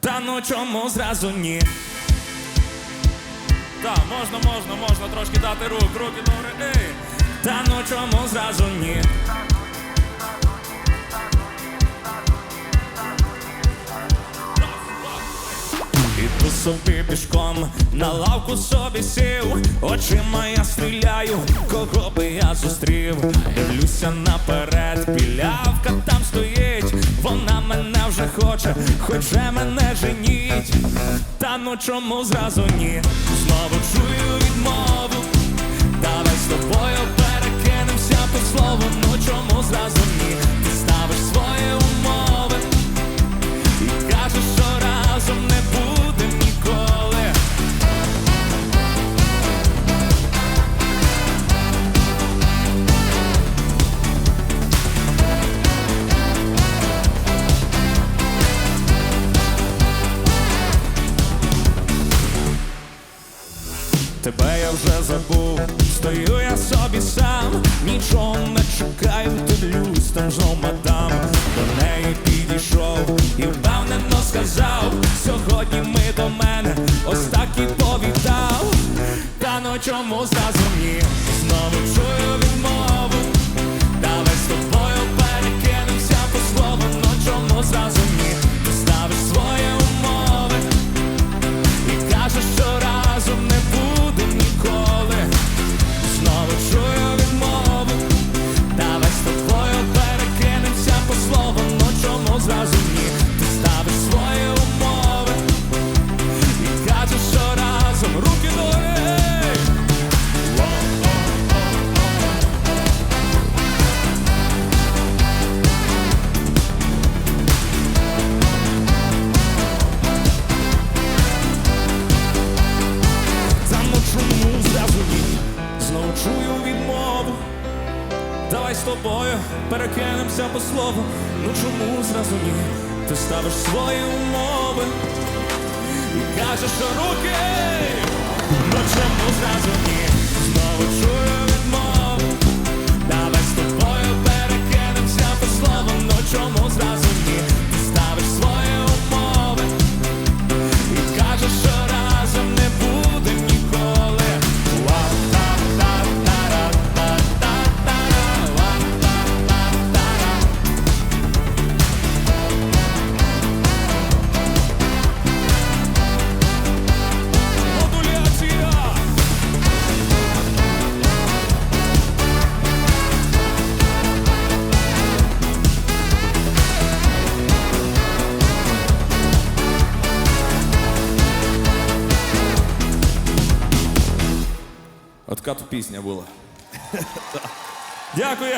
Та ну чому зразу ні? Так, можна, можна, можна трошки дати рук, руки добре. Ей! Та ну чому зразу ні? Іду собі пішком, на лавку собі сів, очима я стріляю, кого би я зустрів, дивлюся наперед, білявка там стоїть, вона мене вже хоче, хоче мене женіть. Та ну чому зразу ні? Знову чую відмову. Тебе я вже забув, стою я собі сам, нічого не чекаю, дивлюсь, там знов мадам До неї підійшов і впевнено сказав, сьогодні ми до мене ось так і повітав. Та ну чому зразу ні? Знову чую з тобою перекинемося по слову. Ну чому зразу ні? Ти ставиш свої умови і кажеш, що руки. Ну чому зразу ні? Знову чую От така пісня була. Дякую.